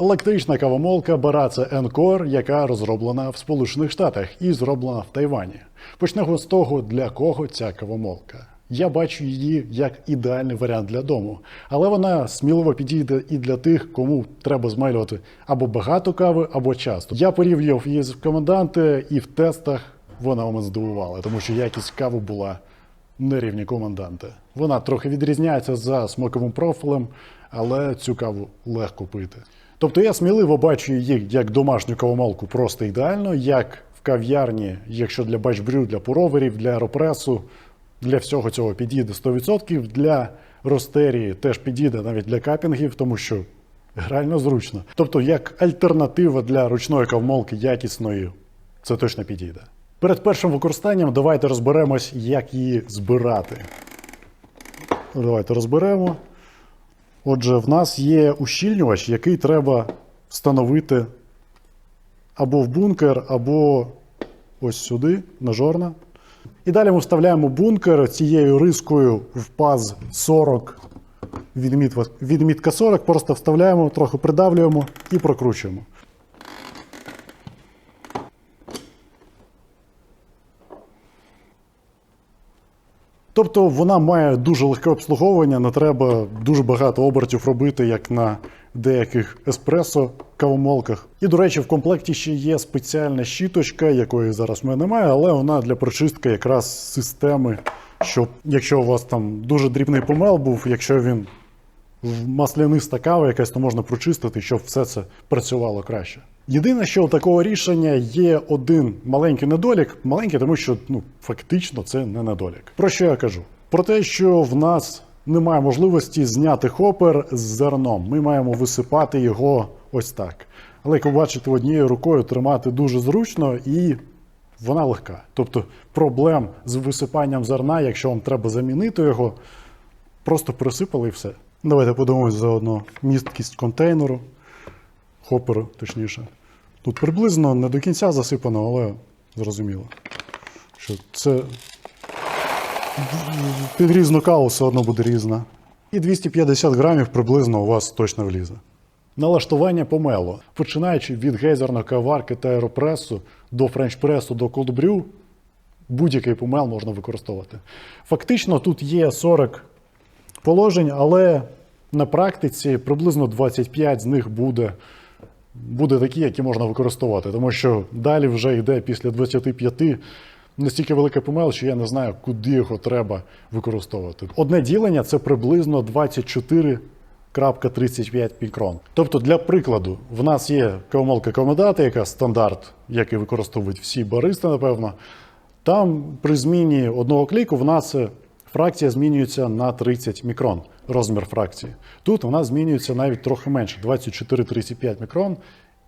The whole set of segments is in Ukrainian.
електрична кавомолка Baratza Encore, яка розроблена в Сполучених Штатах і зроблена в Тайвані. Почнемо з того, для кого ця кавомолка. Я бачу її як ідеальний варіант для дому, але вона сміливо підійде і для тих, кому треба змалювати або багато кави, або часто. Я порівнював її з коменданти, і в тестах вона мене здивувала, тому що якість кави була на рівні коменданта. Вона трохи відрізняється за смаковим профілем, але цю каву легко пити. Тобто я сміливо бачу її як домашню кавомолку просто ідеально, як в кав'ярні, якщо для бачбрю, для пуроверів, для аеропресу, для всього цього підійде 100%. Для ростерії теж підійде навіть для капінгів, тому що реально зручно. Тобто, як альтернатива для ручної кавмолки якісної, це точно підійде. Перед першим використанням давайте розберемось, як її збирати. Давайте розберемо. Отже, в нас є ущільнювач, який треба встановити або в бункер, або ось сюди, на жорна. І далі ми вставляємо бункер цією рискою в паз 40, відмітка, відмітка 40, просто вставляємо, трохи придавлюємо і прокручуємо. Тобто вона має дуже легке обслуговування, не треба дуже багато обертів робити, як на деяких еспресо кавомолках. І, до речі, в комплекті ще є спеціальна щіточка, якої зараз в мене немає, але вона для прочистки якраз системи, щоб якщо у вас там дуже дрібний помел був, якщо він в масляниста кава якась, то можна прочистити, щоб все це працювало краще. Єдине, що у такого рішення є один маленький недолік, маленький, тому що ну фактично це не недолік. Про що я кажу? Про те, що в нас немає можливості зняти хопер з зерном. Ми маємо висипати його ось так. Але як ви бачите, однією рукою тримати дуже зручно і вона легка. Тобто проблем з висипанням зерна, якщо вам треба замінити його, просто присипали і все. Давайте подивимось заодно місткість контейнеру, хоперу, точніше. Тут приблизно не до кінця засипано, але зрозуміло, що це під різну каву все одно буде різна. І 250 грамів приблизно у вас точно влізе. Налаштування помело. Починаючи від гейзерної каварки та аеропресу до френчпресу до колдбрю, будь-який помел можна використовувати. Фактично тут є 40 положень, але на практиці приблизно 25 з них буде, буде такі, які можна використовувати. Тому що далі вже йде після 25 настільки велика помел, що я не знаю, куди його треба використовувати. Одне ділення це приблизно 24.35 мікрон. Тобто, для прикладу, в нас є кавомолка комедата, яка стандарт, який використовують всі баристи, напевно. Там при зміні одного кліку в нас фракція змінюється на 30 мікрон, розмір фракції. Тут вона змінюється навіть трохи менше 24-35 мікрон.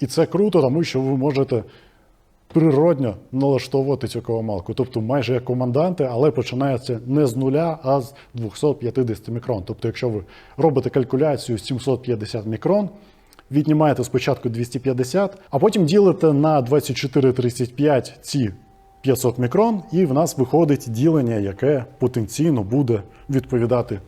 І це круто, тому що ви можете природньо налаштовувати цю кавомалку. Тобто майже як команданти, але починається не з нуля, а з 250 мікрон. Тобто, якщо ви робите калькуляцію 750 мікрон, віднімаєте спочатку 250, а потім ділите на 24-35 ці 500 мікрон, і в нас виходить ділення, яке потенційно буде відповідати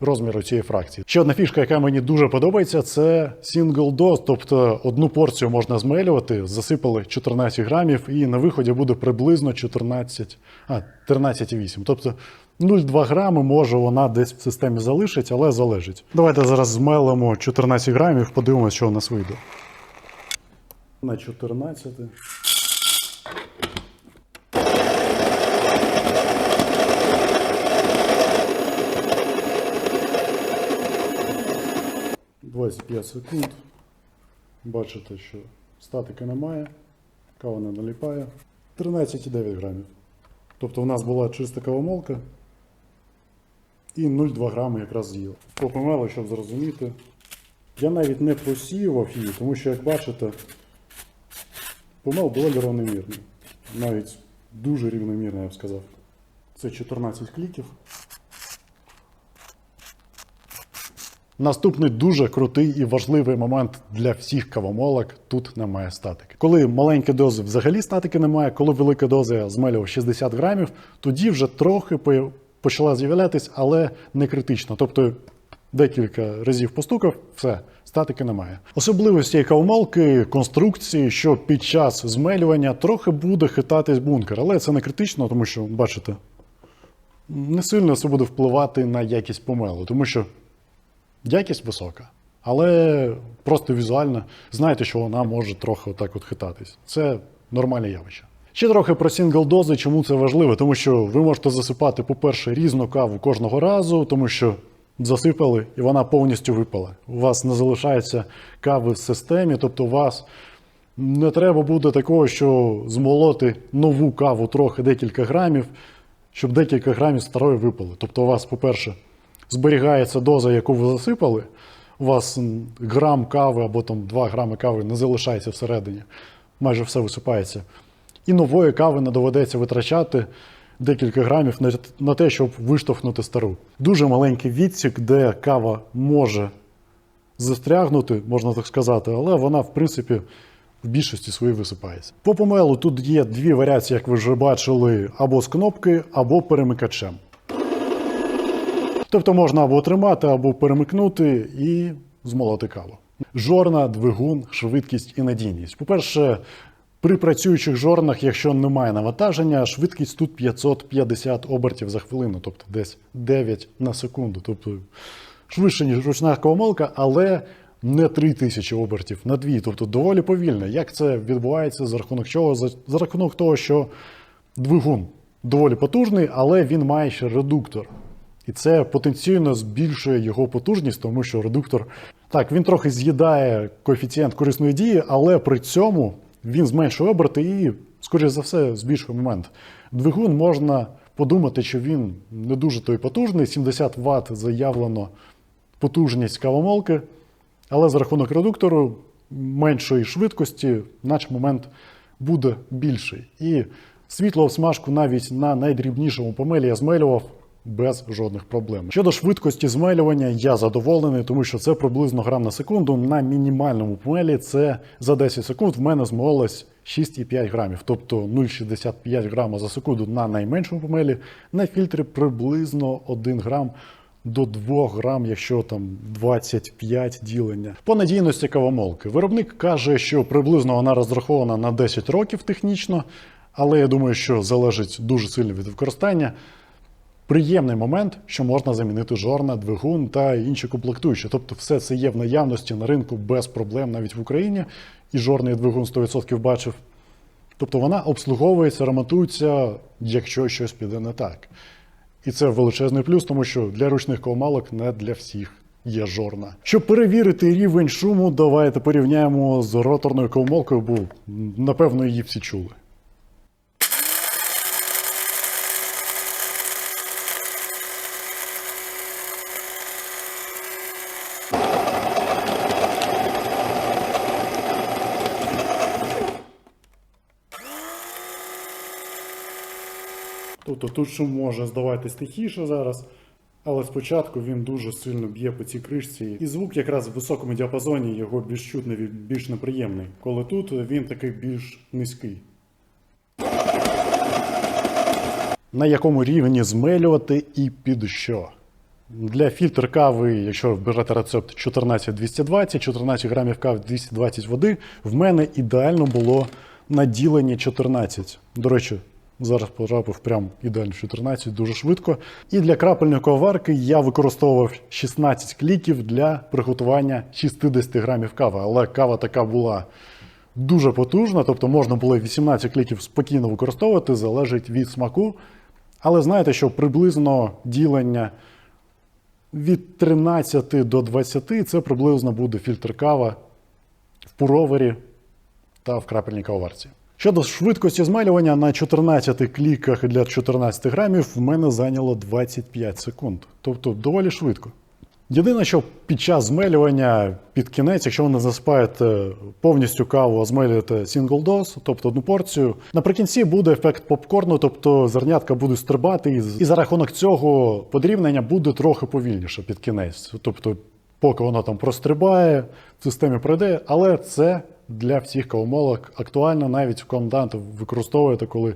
розміру цієї фракції. Ще одна фішка, яка мені дуже подобається, це single dose, тобто одну порцію можна змелювати, засипали 14 грамів, і на виході буде приблизно 14, а 13,8. Тобто 0,2 грами може вона десь в системі залишиться, але залежить. Давайте зараз змелимо 14 грамів, подивимося, що у нас вийде. На 14. – 25 секунд. Бачите, що статики немає, кава не наліпає. 13,9 грамів. Тобто у нас була чиста кавомолка і 0,2 грами якраз з'їв. Попомело, щоб зрозуміти. Я навіть не просіював її, тому що, як бачите, помел доволі рівномірний. Навіть дуже рівномірний, я б сказав. Це 14 кліків. Наступний дуже крутий і важливий момент для всіх кавомолок тут немає статики. Коли маленькі дози взагалі статики немає, коли велика доза змелював 60 грамів, тоді вже трохи почала з'являтись, але не критично. Тобто декілька разів постукав, все, статики немає. Особливості кавомолки, конструкції, що під час змелювання трохи буде хитатись бункер, але це не критично, тому що, бачите, не сильно це буде впливати на якість помелу, тому що якість висока. Але просто візуально знаєте, що вона може трохи отак от хитатись. Це нормальне явище. Ще трохи про сінгл-дози, чому це важливо, тому що ви можете засипати, по-перше, різну каву кожного разу, тому що засипали і вона повністю випала. У вас не залишається кави в системі, тобто у вас не треба буде такого, що змолоти нову каву трохи декілька грамів, щоб декілька грамів старої випали. Тобто у вас, по-перше, зберігається доза, яку ви засипали, у вас грам кави або там 2 грами кави не залишається всередині, майже все висипається. І нової кави не доведеться витрачати декілька грамів на, те, щоб виштовхнути стару. Дуже маленький відсік, де кава може застрягнути, можна так сказати, але вона, в принципі, в більшості своїй висипається. По помелу тут є дві варіації, як ви вже бачили, або з кнопки, або перемикачем. Тобто можна або тримати, або перемикнути і змолоти каву. Жорна, двигун, швидкість і надійність. По-перше, при працюючих жорнах, якщо немає навантаження, швидкість тут 550 обертів за хвилину, тобто десь 9 на секунду. Тобто швидше, ніж ручна кавомолка, але не 3000 обертів на 2, тобто доволі повільно. Як це відбувається за рахунок чого? За рахунок того, що двигун доволі потужний, але він має ще редуктор. І це потенційно збільшує його потужність, тому що редуктор так він трохи з'їдає коефіцієнт корисної дії, але при цьому він зменшує оберти і, скоріш за все, збільшує момент. Двигун можна подумати, що він не дуже той потужний, 70 Вт заявлено потужність кавомолки, але за рахунок редуктору меншої швидкості, наш момент буде більший. І світло смажку навіть на найдрібнішому помелі я змелював без жодних проблем. Щодо швидкості змелювання, я задоволений, тому що це приблизно грам на секунду. На мінімальному помелі це за 10 секунд в мене змолилось 6,5 грамів, тобто 0,65 грама за секунду на найменшому помелі. На фільтрі приблизно 1 грам до 2 грам, якщо там 25 ділення. По надійності кавомолки. Виробник каже, що приблизно вона розрахована на 10 років технічно, але я думаю, що залежить дуже сильно від використання. Приємний момент, що можна замінити жорна, двигун та інші комплектуючі. Тобто, все це є в наявності на ринку без проблем навіть в Україні. І жорний двигун 100% бачив. Тобто вона обслуговується, ремонтується, якщо щось піде не так. І це величезний плюс, тому що для ручних ковмалок не для всіх є жорна. Щоб перевірити рівень шуму, давайте порівняємо з роторною ковмолкою, бо напевно її всі чули. Тобто тут шум може здаватись тихіше зараз, але спочатку він дуже сильно б'є по цій кришці. І звук якраз в високому діапазоні його більш чутний, більш неприємний. Коли тут він такий більш низький. На якому рівні змелювати і під що? Для фільтр кави, якщо берете рецепт 14220, 14 грамів кави 220 води, в мене ідеально було наділення 14. До речі, зараз потрапив прям ідеально в 14, дуже швидко. І для крапельної коварки я використовував 16 кліків для приготування 60 грамів кави. Але кава така була дуже потужна, тобто можна було 18 кліків спокійно використовувати, залежить від смаку. Але знаєте, що приблизно ділення від 13 до 20 це приблизно буде фільтр кава в пуровері та в крапельній кавоварці. Щодо швидкості змалювання на 14 кліках для 14 грамів в мене зайняло 25 секунд. Тобто доволі швидко. Єдине, що під час змелювання під кінець, якщо ви не засипаєте повністю каву, а змелюєте single dose, тобто одну порцію, наприкінці буде ефект попкорну, тобто зернятка будуть стрибати, і за рахунок цього подрібнення буде трохи повільніше під кінець. Тобто, поки воно там прострибає, в системі пройде, але це для всіх кавомолок актуально, навіть в коменданти використовуєте, коли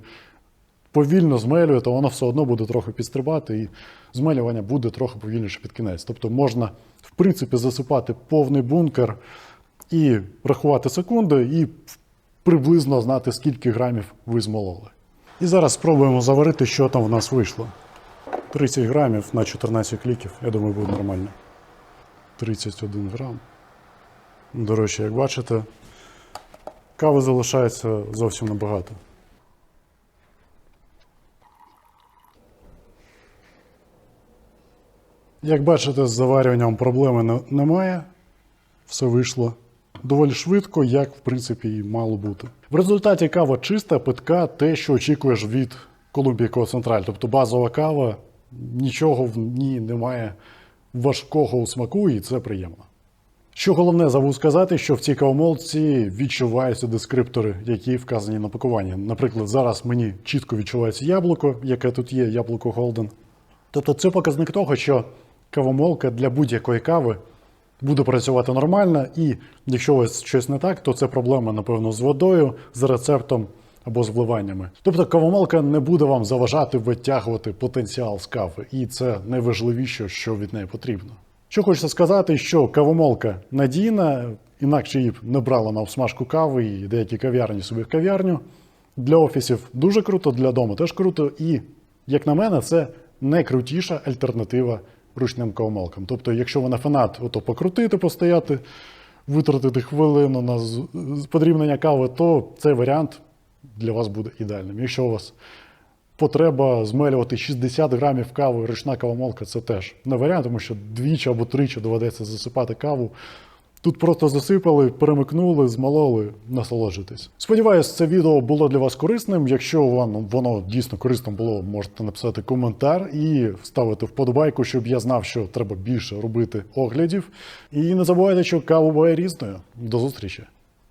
повільно змелюєте, воно все одно буде трохи підстрибати і змелювання буде трохи повільніше під кінець. Тобто можна, в принципі, засипати повний бункер і рахувати секунди, і приблизно знати, скільки грамів ви змололи. І зараз спробуємо заварити, що там в нас вийшло. 30 грамів на 14 кліків, я думаю, буде нормально. 31 грам. До речі, як бачите, кави залишається зовсім небагато. Як бачите, з заварюванням проблеми немає. Все вийшло доволі швидко, як в принципі і мало бути. В результаті кава чиста, питка, те, що очікуєш від Co Central. Тобто базова кава, нічого в ній немає важкого у смаку, і це приємно. Що головне, забув сказати, що в цій кавомолці відчуваються дескриптори, які вказані на пакуванні. Наприклад, зараз мені чітко відчувається яблуко, яке тут є, яблуко Голден. Тобто це показник того, що кавомолка для будь-якої кави буде працювати нормально, і якщо у вас щось не так, то це проблема, напевно, з водою, з рецептом або з вливаннями. Тобто кавомолка не буде вам заважати витягувати потенціал з кави, і це найважливіше, що від неї потрібно. Що хочеться сказати, що кавомолка надійна, інакше її б не брала на обсмажку кави, і деякі кав'ярні собі в кав'ярню. Для офісів дуже круто, для дому теж круто. І, як на мене, це найкрутіша альтернатива ручним кавомолкам. Тобто, якщо ви на фанат, ото покрутити, постояти, витратити хвилину на подрібнення кави, то цей варіант для вас буде ідеальним. Якщо у вас потреба змелювати 60 грамів кави, ручна кавомолка це теж не варіант, тому що двічі або тричі доведеться засипати каву. Тут просто засипали, перемикнули, змололи, насолоджуйтесь. Сподіваюсь, це відео було для вас корисним. Якщо вам воно дійсно корисним було, можете написати коментар і ставити вподобайку, щоб я знав, що треба більше робити оглядів. І не забувайте, що кава буває різною. До зустрічі!